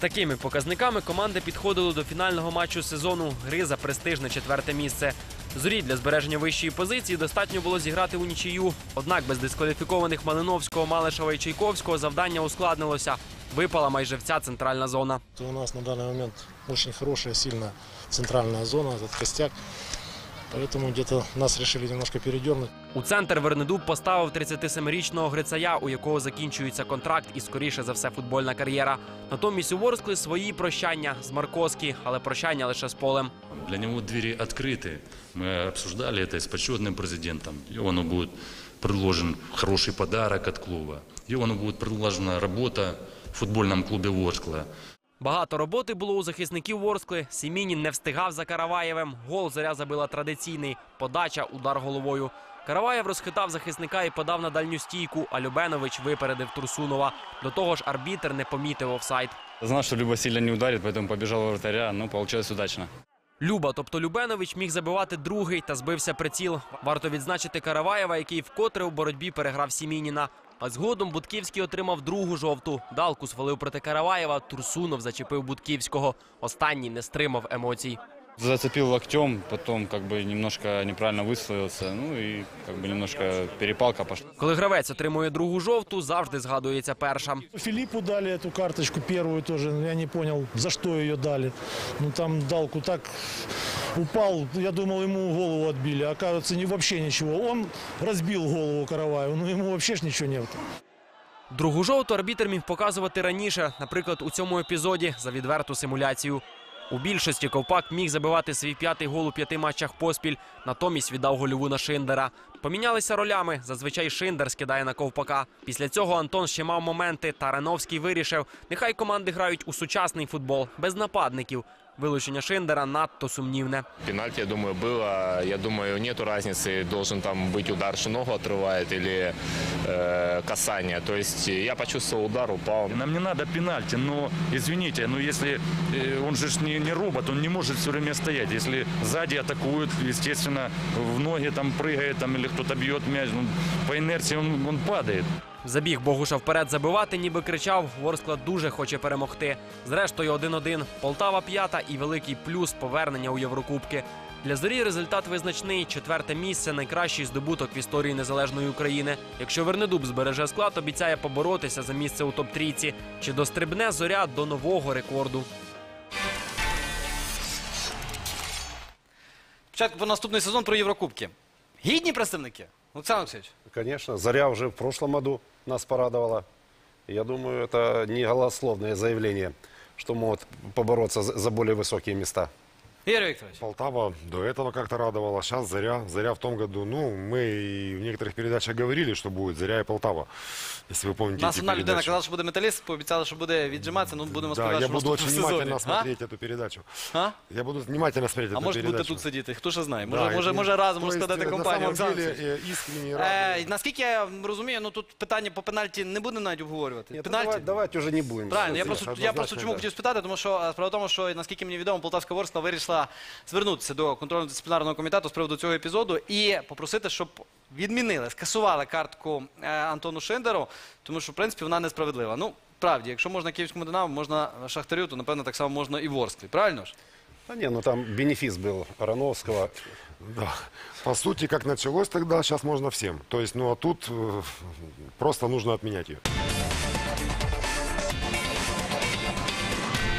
Такими показниками команди підходили до фінального матчу сезону гри за престижне четверте місце. Зорі для збереження вищої позиції достатньо було зіграти у нічию. Однак без дискваліфікованих Малиновського, Малишева і Чайковського завдання ускладнилося. Випала майже вся центральна зона. У нас на данный момент очень хорошая, сильная центральная зона, этот костяк. Поэтому где-то нас решили немножко передернуть. У центр Вернедуб поставив 37-річного Грицая, у якого закінчується контракт і скоріше за все футбольна кар'єра. Натомість у Ворскли свої прощання з Марковські, але прощання лише з полем. Для него двери открыты. Мы обсуждали это с почетным президентом. Иону будет предложен хороший подарок от клуба. Иону будет предложена работа в футбольном клубе Ворскла. Багато роботи було у захисників Ворскли. Сімінін не встигав за Караваєвим. Гол заря забила традиційний. Подача, удар головою. Караваєв розхитав захисника і подав на дальню стійку, а Любенович випередив Турсунова. До того ж, арбітер не помітив офсайд. Знав, що Люба сильно не ударить, тому побіжав вратаря. Ну, вийшло удачно. Люба, тобто Любенович, міг забивати другий та збився приціл. Варто відзначити Караваєва, який вкотре у боротьбі переграв Сімініна. А згодом Будківський отримав другу жовту. Далку свалив проти Караваєва. Турсунов зачепив Будківського. Останній не стримав емоцій. Зацепил локтем, потом как бы немножко неправильно высlovился. Ну и как бы немножко перепалка пошла. Коли гравець отримує другу жовту, завжди згадується перша. Филиппу дали эту карточку первую тоже. Я не понял, за что ее дали. Ну там Далку так упал. Я думал, ему голову отбили. А Оказывается, не, вообще ничего. Он разбил голову Караваеву. Ну ему вообще ж ничего нет. Другу жовту арбітр міг показувати раніше, наприклад, у цьому епізоді за відверту симуляцію. У більшості Ковпак міг забивати свій п'ятий гол у п'яти матчах поспіль, натомість віддав гольову на Шиндера. Помінялися ролями. Зазвичай Шиндер скидає на Ковпака. Після цього Антон ще мав моменти. Тарановський вирішив, нехай команди грають у сучасний футбол без нападників. Вилучення Шиндера надто сумнівне. Пенальти, я думаю, было. Я думаю, нету разницы, должен там быть удар, что ногу отрывает или э, касание. То есть я почувствовал удар, упал. Нам не надо пенальти, но извините, но если э, он же ж не, не робот, он не может все время стоять. Если сзади атакуют, естественно, в ноги там прыгает там, или кто-то бьет мяч, ну, по инерции он, он падает. Забіг Богуша вперед забивати, ніби кричав. Ворскла дуже хоче перемогти. Зрештою, 1-1. Полтава п'ята і великий плюс повернення у Єврокубки. Для зорі результат визначний. Четверте місце найкращий здобуток в історії незалежної України. Якщо Вернедуб збереже склад, обіцяє поборотися за місце у топ-трійці. Чи дострибне зоря до нового рекорду? Спочатку про наступний сезон про Єврокубки. Гідні представники? Олександр Алексеевич. Конечно, Заря уже в прошлом году нас порадовала. Я думаю, это не голословное заявление, что могут побороться за более высокие места. Ігор Вікторович. Полтава до этого как-то радовала. Сейчас Заря. Заря в том году, ну, мы и в некоторых передачах говорили, что будет Заря и Полтава. Если вы помните Нас эти одна людина передачи. казала, що буде металіст, пообіцяли, що буде віджиматися. Ну, будемо Да, сподіватися, я що буду в очень наступному внимательно сезоні. смотреть эту передачу. А? А? Я буду внимательно смотреть А эту може передачу. будете тут сидіти? Хто ж знає? Може, Да, може, и- може разом то есть, складати э, компанію. На самом Олександр деле, Олексійович. э, искренне Е, рад. наскільки я розумію, ну тут питання по пенальті не будемо навіть обговорювати. Нет, ну, пенальті. давай- давайте уже не будем. Правильно, я Сейчас, просто, я просто однозначно, чому да. хотів спитати, тому що е, справа в тому, що наскільки мені відомо, Полтавська Ворскла вирішила звернутися до контрольно-дисциплінарного комітету з приводу цього епізоду і попросити, щоб відмінили, скасували картку е, Антону Шиндеру, тому що в принципі вона несправедлива. Ну, правді, якщо можна київському динамо, можна Шахтарю, то напевно так само можна і Ворсклі. Правильно ж? Да не, ну там бенефис был Рановского. Да. По сути, как началось тогда, сейчас можно всем. То есть, ну а тут э, просто нужно отменять ее.